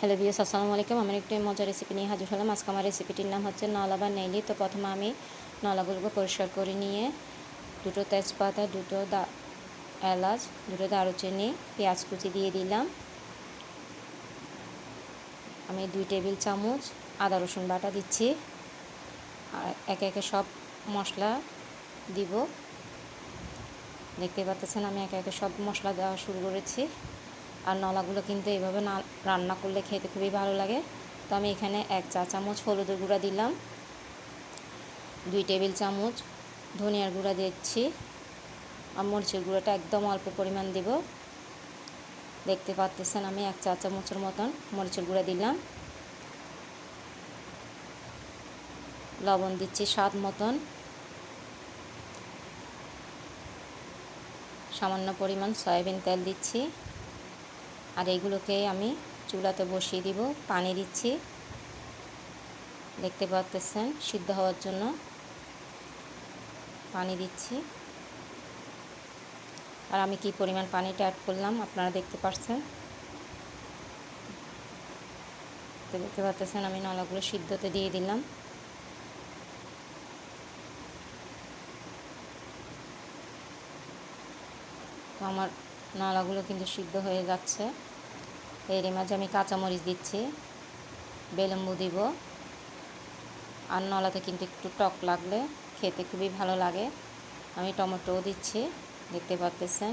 Hello বিয়াস আসসালামু আলাইকুম। আমার একটি মজার রেসিপি নিয়ে হাজির হলাম। আজকে আমার রেসিপিটির নাম হচ্ছে নলা বা নেইলি। তো প্রথমে আমি নলাগুলোকে পরিষ্কার করে নিয়ে দুটো তেজপাতা, দুটো দা, এলাচ, দুটো দারুচিনি, পেঁয়াজ কুচি দিয়ে দিলাম। আমি দুই টেবিল চামচ আদা, রসুন বাটা দিচ্ছি। আর একে একে সব মশলা দিব। দেখতে পাচ্ছেন আমি একে একে সব মশলা দেওয়া শুরু করেছি। আর নলাগুলো কিন্তু এইভাবে না, রান্না করলে খেতে খুবই ভালো লাগে। তো আমি এখানে এক চা চামচ হলুদের গুঁড়া দিলাম, দুই টেবিল চামচ ধনিয়ার গুঁড়া দিচ্ছি। আর মরিচের গুঁড়োটা একদম অল্প পরিমাণ দিব। দেখতে পাচ্ছেন আমি এক চা চামচের মতন মরিচের গুঁড়া দিলাম। লবণ দিচ্ছি স্বাদ মতন। সামান্য পরিমাণ সয়াবিন তেল দিচ্ছি। আর এগুলোকে আমি চুলাতে বসিয়ে দিব, পানি দিচ্ছি। দেখতে পাচ্তেছেন সিদ্ধ হওয়ার জন্য পানি দিচ্ছি। আর আমি কি পরিমাণ পানিটা অ্যাড করলাম, আপনারা দেখতে পাচ্ছেন? দেখতে পাচ্ছেন, আমি নলাগুলো সিদ্ধতে দিয়ে দিলাম। তো আমার নালাগুলো কিন্তু সিদ্ধ হয়ে যাচ্ছে। এরই মাঝে আমি কাঁচামরিচ দিচ্ছি, বেলম্বু দিব। আর নলাতে কিন্তু একটু টক লাগলে খেতে খুবই ভালো লাগে। আমি টমেটোও দিচ্ছি, দেখতে পাচ্তেছেন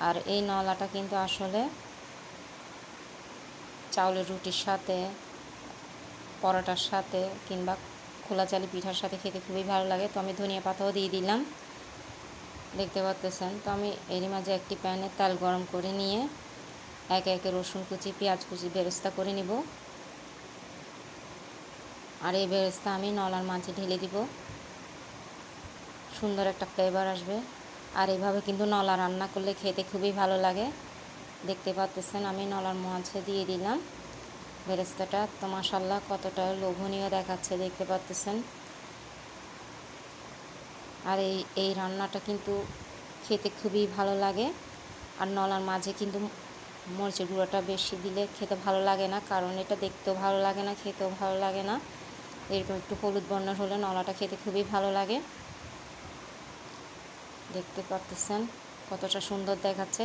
আর এই নলাটা কিন্তু আসলে চাউলের রুটির সাথে, পরোটার সাথে কিংবা খোলা চালি পিঠার সাথে খেতে খুবই ভালো লাগে। তো আমি ধনিয়া পাতাও দিয়ে দিলাম। দেখতে পাচ্তেছেন তো আমি এরই মাঝে একটি প্যানে তেল গরম করে নিয়ে একে একে রসুন কুচি, পেঁয়াজ কুচি বেরেস্তা করে নিব। আর এই বেরেস্তা আমি নলার মাঝে ঢেলে দিব। সুন্দর একটা ফ্লেভার আসবে। আর এইভাবে কিন্তু নলা রান্না করলে খেতে খুবই ভালো লাগে। দেখতে পাচ্তেছেন আমি নলার মাঝে দিয়ে দিলাম বেরেস্তাটা। তো মাসাল্লাহ কতটা লোভনীয় দেখাচ্ছে, দেখতে পাচ্তেছেন আর এই এই রান্নাটা কিন্তু খেতে খুবই ভালো লাগে। আর নলার মাঝে কিন্তু মরিচের গুঁড়োটা বেশি দিলে খেতে ভালো লাগে না, কারণ এটা দেখতেও ভালো লাগে না, খেতেও ভালো লাগে না। এরকম একটু হলুদ বর্ণের হলে নলাটা খেতে খুবই ভালো লাগে। দেখতে পারতেছেন কতটা সুন্দর দেখাচ্ছে।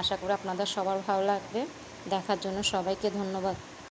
আশা করি আপনাদের সবার ভালো লাগবে। দেখার জন্য সবাইকে ধন্যবাদ।